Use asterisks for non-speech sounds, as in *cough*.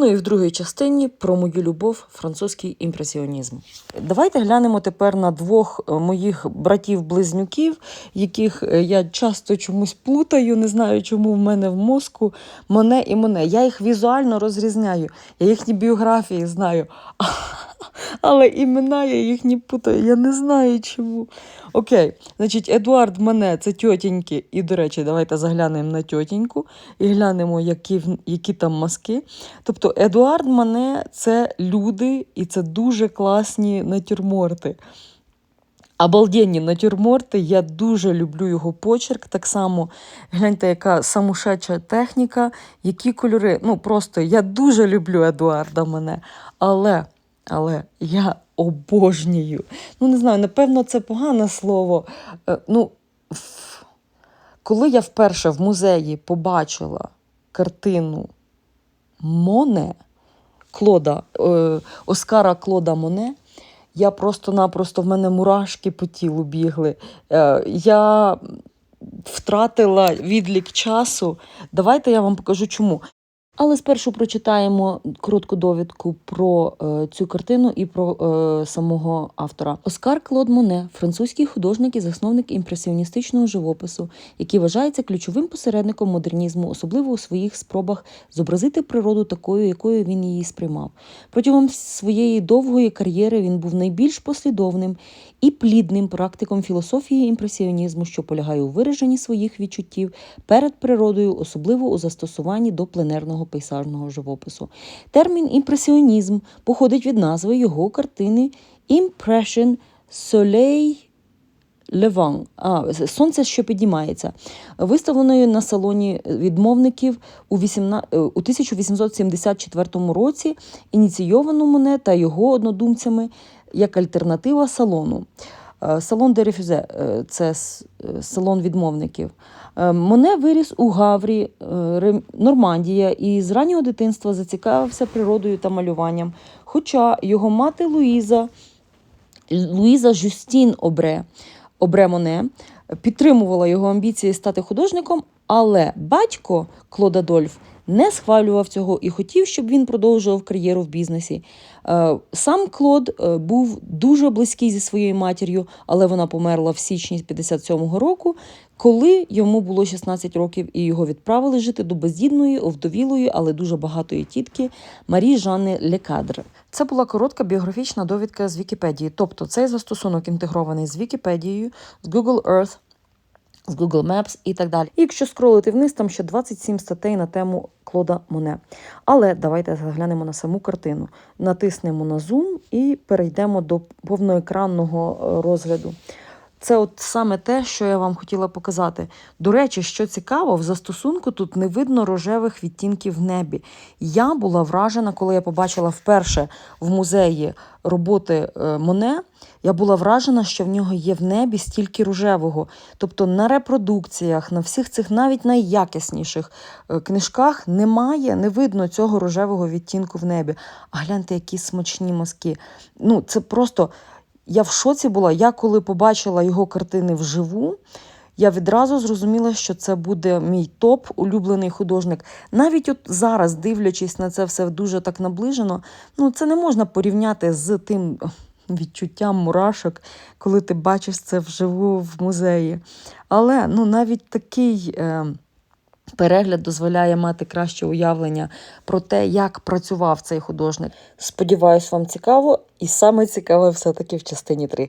Ну і в другій частині про мою любов, французький імпресіонізм. Давайте глянемо тепер на двох е, моїх братів-близнюків, яких е, я часто чомусь плутаю, не знаю, чому в мене в мозку мене і мене. Я їх візуально розрізняю, я їхні біографії знаю. *laughs* Але імена я їх не путаю, я не знаю чому. Окей, значить, Едуард Мане це тьотіньки. І, до речі, давайте заглянемо на тьотіньку і глянемо, які, які там маски. Тобто, Едуард Мане це люди, і це дуже класні натюрморти. Обалденні натюрморти, я дуже люблю його почерк. Так само гляньте, яка самушеча техніка, які кольори. Ну просто я дуже люблю Едуарда мене. Але, але я обожнюю. Ну, не знаю, напевно, це погане слово. Е, Ну, коли я вперше в музеї побачила картину Моне, Клода, е, Оскара Клода Моне, я просто-напросто в мене мурашки по тілу бігли. Е, я втратила відлік часу. Давайте я вам покажу чому. Але спершу прочитаємо коротку довідку про е, цю картину і про е, самого автора. Оскар Клод Моне, французький художник і засновник імпресіоністичного живопису, який вважається ключовим посередником модернізму, особливо у своїх спробах зобразити природу такою, якою він її сприймав. Протягом своєї довгої кар'єри він був найбільш послідовним і плідним практиком філософії імпресіонізму, що полягає у вираженні своїх відчуттів перед природою, особливо у застосуванні до пленерного пейсажного живопису. Термін імпресіонізм походить від назви його картини Impression Soleil Леван, а сонце, що піднімається, виставленою на салоні відмовників у, 18, е, 1874 році, ініційовано Моне та його однодумцями як альтернатива салону. Е, Салон де Рефюзе е, це е, салон відмовників. Моне виріс у Гаврі, Нормандія, і з раннього дитинства зацікавився природою та малюванням. Хоча його мати Луїза Луїза Жюстін Обре, Обре Моне підтримувала його амбіції стати художником, але батько Клод Адольф не схвалював цього і хотів, щоб він продовжував кар'єру в бізнесі. Е, Сам Клод е, був дуже близький зі своєю матір'ю, але вона померла в січні 57-го року, коли йому було 16 років, і його відправили жити до бездідної, овдовілої, але дуже багатої тітки Марі Жанни Лекадр. Це була коротка біографічна довідка з Вікіпедії. Тобто цей застосунок інтегрований з Вікіпедією, з Google Earth, з Google Maps і так далі. І якщо скролити вниз, там ще 27 статей на тему Клода Моне. Але давайте заглянемо на саму картину. Натиснемо на зум і перейдемо до повноекранного е, розгляду. Це от саме те, що я вам хотіла показати. До речі, що цікаво, в застосунку тут не видно рожевих відтінків в небі. Я була вражена, коли я побачила вперше в музеї роботи е, Моне. Я була вражена, що в нього є в небі стільки рожевого. Тобто на репродукціях, на всіх цих навіть найякісніших е, книжках немає, не видно цього рожевого відтінку в небі. А гляньте, які смачні мазки. Ну, це просто. Я в шоці була. Я коли побачила його картини вживу, я відразу зрозуміла, що це буде мій топ улюблений художник. Навіть от зараз, дивлячись на це все дуже так наближено, ну це не можна порівняти з тим відчуттям мурашок, коли ти бачиш це вживу в музеї. Але ну, навіть такий. Е, Перегляд дозволяє мати краще уявлення про те, як працював цей художник. Сподіваюсь, вам цікаво, і саме цікаве все-таки в частині 3.